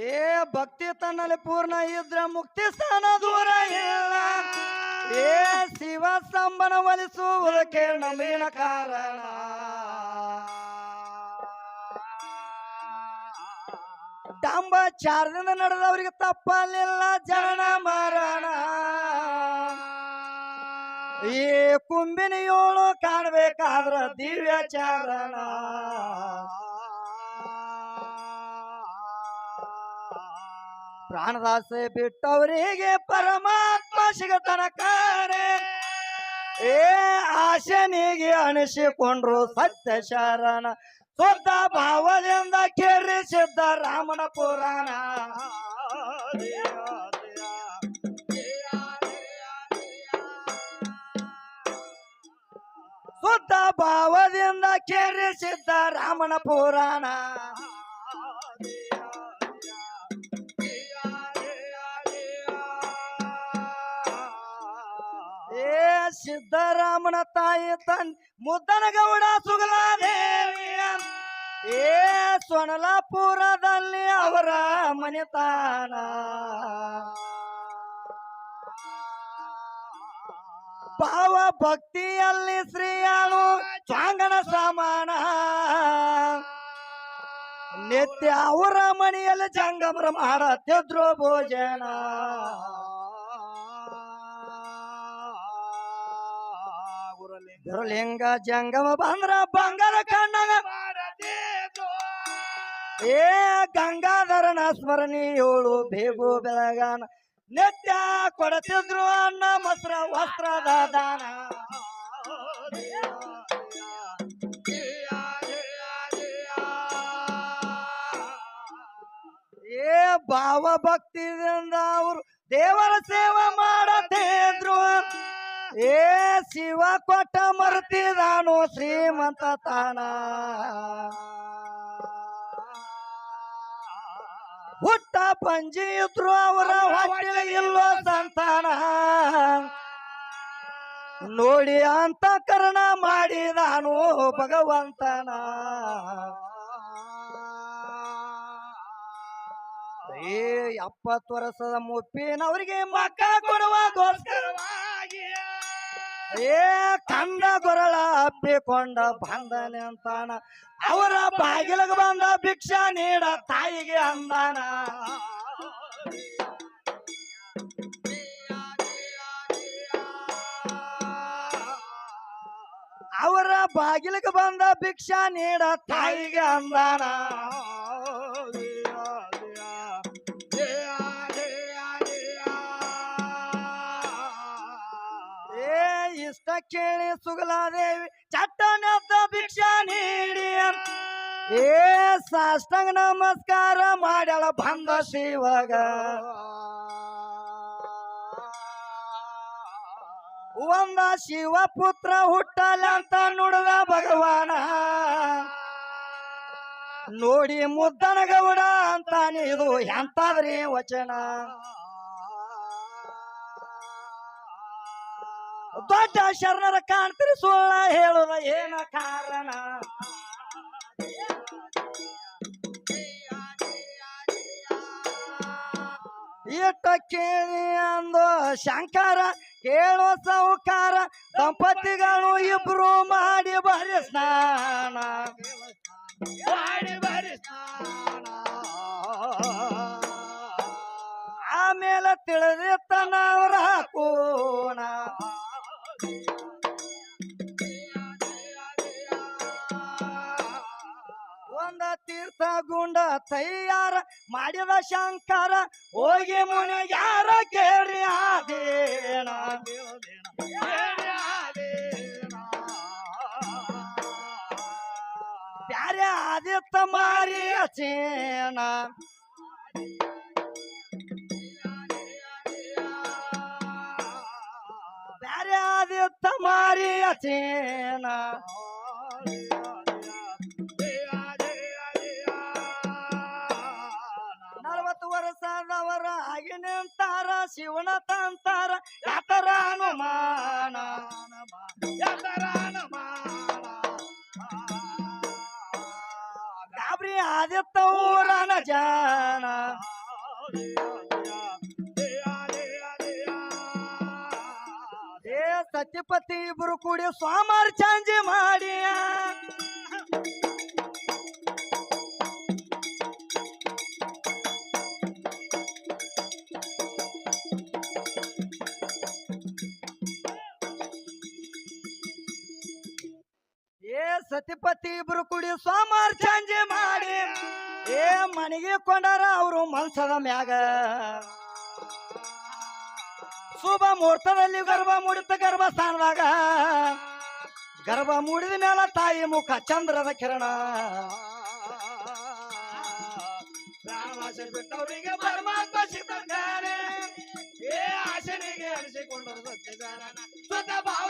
ಏ ಭಕ್ತಿ ತನ್ನಲ್ಲಿ ಪೂರ್ಣ ಇದ್ರ ಮುಕ್ತಿ ಸ್ಥಾನ ದೂರ ಇಲ್ಲ. ಏ, ಶಿವ ಸಂಬನ ಒಲಿಸುವುದಕ್ಕೆ ನಮ್ಮಿನ ಕಾರಣ. ಡಾಂಬ ಚಾರದಿಂದ ನಡೆದವರಿಗೆ ತಪ್ಪಲಿಲ್ಲ, ಜನನ ಮರಣ. ಈ ಕುಂಬಿನ ಏಳು ಕಾಣಬೇಕಾದ್ರ ದಿವ್ಯ ಚಾರಣ ಪ್ರಾಣದಾಸೆ ಬಿಟ್ಟವರಿಗೆ ಪರಮಾತ್ಮ ಸಿಗತನ ಕಾರೆ ಏ ಆಶನಿಗೆ ಅನಿಸಿಕೊಂಡ್ರು ಸತ್ಯ ಶರಣ. ಶುದ್ಧ ಭಾವದಿಂದ ಕೇರಿಸಿದ್ದ ರಾಮನ ಪುರಾಣ. ಶುದ್ಧ ಭಾವದಿಂದ ಕೇರಿಸಿದ್ದ ರಾಮನ ಪುರಾಣ. ಸಿದ್ದರಾಮನ ತಾಯಿ ತನ್ ಮುದ್ದನ ಗೌಡ ಸುಗಲಾದೇವಿಯ. ಏ, ಸೊನಲಾಪುರದಲ್ಲಿ ಅವರ ಮನೆತಾನ ಭಾವ ಭಕ್ತಿಯಲ್ಲಿ ಶ್ರೀಯಾಳು ಚಾಂಗಣ ಸಮಾನ. ನಿತ್ಯ ಅವರ ಮನೆಯಲ್ಲಿ ಜಂಗಮರ ಮಾಡತ್ತಿದ್ರು ಭೋಜನ. ಗುರುಲಿಂಗ ಜಂಗಮ ಬಂದ್ರ ಬಂಗಾರ ಕಣ್ಣಗ. ಏ ಗಂಗಾಧರನ ಸ್ಮರಣೀಯೋಳು ಬೇಗು ಬೆಳಗಾನ. ನಿತ್ಯ ಕೊಡತಿದ್ರು ಅನ್ನ ಮಸ್ರ ವಸ್ತ್ರದ ದಾನ ಏ ಭಾವ ಭಕ್ತಿಯಿಂದ ಅವರು ದೇವರ ಸೇವೆ ಏ ಶಿವ ಕೊಟ್ಟ ಮರ್ತಿದಾನು ಶ್ರೀಮಂತ ತಾನ. ಹುಟ್ಟ ಪಂಜಿ ಇದ್ರು ಅವರ ಹೊಟ್ಟೆ ಇಲ್ಲೋ ಸಂತಾನ. ನೋಡಿ ಅಂತ ಕರ್ಣ ಮಾಡಿದಾನು ಭಗವಂತನ. ಏ ಎಪ್ಪತ್ತು ವರ್ಷದ ಮುಪ್ಪಿನವರಿಗೆ ಮಕ್ಕ ಕೊಡುವ ಕೊಡುವಾಗೋಸ್ಕರವಾಗಿ ಏ ಕಂದ ಗೊರಳ ಹಬ್ಬಿಕೊಂಡ ಬಂದನೆ ಅಂತಾನ. ಅವರ ಬಾಗಿಲಗ ಬಂದ ಭಿಕ್ಷಾ ನೀಡ ತಾಯಿಗೆ ಅಂದಾನ. ಅವರ ಬಾಗಿಲಿಗೆ ಬಂದ ಭಿಕ್ಷಾ ನೀಡ ತಾಯಿಗೆ ಅಂದಾನ. ಕೇಳಿ ಸುಗಲಾದೇವಿ ಚಟ್ಟನೆದ್ದ ಭಿಕ್ಷಾ ನೀಡಿ ಏ, ಸಾಷ್ಟಾಂಗ ನಮಸ್ಕಾರ ಮಾಡ್ಯಾಳ ಬಂದ ಶಿವಗ ಒಂದ ಶಿವ ಪುತ್ರ ಹುಟ್ಟಲ್ಲ ಅಂತ ನುಡಿದ ಭಗವಾನ. ನೋಡಿ ಮುದ್ದನಗೌಡ ಅಂತಾನೆ ಇದು ಎಂತಾದ್ರಿ ವಚನ? ದೊಡ್ಡ ಶರಣರ ಕಾಣ್ತೀರಿ ಸುಳ್ಳ ಹೇಳುದ ಏನ ಕಾರಣ? ಇಟ್ಟ ಕೇಳಿ ಅಂದು ಶಂಕರ, ಕೇಳೋ ಸೌಕಾರ, ದಂಪತಿಗಳು ಇಬ್ರು ಮಾಡಿ ಬರಿ ಸ್ನಾನ. ಮಾಡಿ ಬರಿ ಸ್ನಾನ ಆಮೇಲೆ ತಿಳಿದಿತ್ತ ನಾವ್ರ ಕೋಣ ಒಂದ ತೀರ್ಥ ಗುಂಡ ತಯ್ಯಾರ ಮಾಡಿದ ಶಂಕರ, ಹೋಗಿ ಮುನಿ ಯಾರ ಕೇಳಿ ಆದೇನ ಬ್ಯಾರೆ ಆದಿತ್ತ ಮಾರಿ ಚೇನ? ಆದಿತ್ತ ಮಾರಿ ಚೇನ ನಲವತ್ತು ವರ್ಷದವರ ಆಗಿ ನಿಂತಾರ, ಶಿವನ ತಂತಾರ, ಯಾತರ ಅನುಮಾನ? ಯಾತರ ಅನುಮಾನ? ಗಾಬ್ರಿ ಆದಿತ್ತ ಊರನ ಜಾನ. ಸತ್ಯಪತಿ ಇಬ್ರು ಕೂಡಿ ಸ್ವಾಮಾರ ಚಾಂಜಿ ಮಾಡಿ ಏ ಸತಿಪತಿ ಇಬ್ರು ಕೂಡಿ ಸೋಮಾರ್ ಚಾಂಜಿ ಮಾಡಿ ಏ ಮನೆಗೆ ಕೊಂಡಾರ ಅವರು ಮನ್ಸದ ಮ್ಯಾಗ. ಶುಭ ಮುಹೂರ್ತದಲ್ಲಿ ಗರ್ಭ ಮೂಡಿತ ಗರ್ಭ ಸ್ಥಾನದಾಗ. ಗರ್ಭ ಮೂಡಿದ ಮೇಲೆ ತಾಯಿ ಮುಖ ಚಂದ್ರದ ಕಿರಣ. ಬಿಟ್ಟವರಿಗೆ ಪರಮಾತ್ಮ ಸಿಗ್ತಾರೆ ಏ ಆಶನಿಗೆ ಅನಿಸಿಕೊಂಡರು ಸತ್ಯಗಾರನ ಸ್ವತಃ ಭಾವ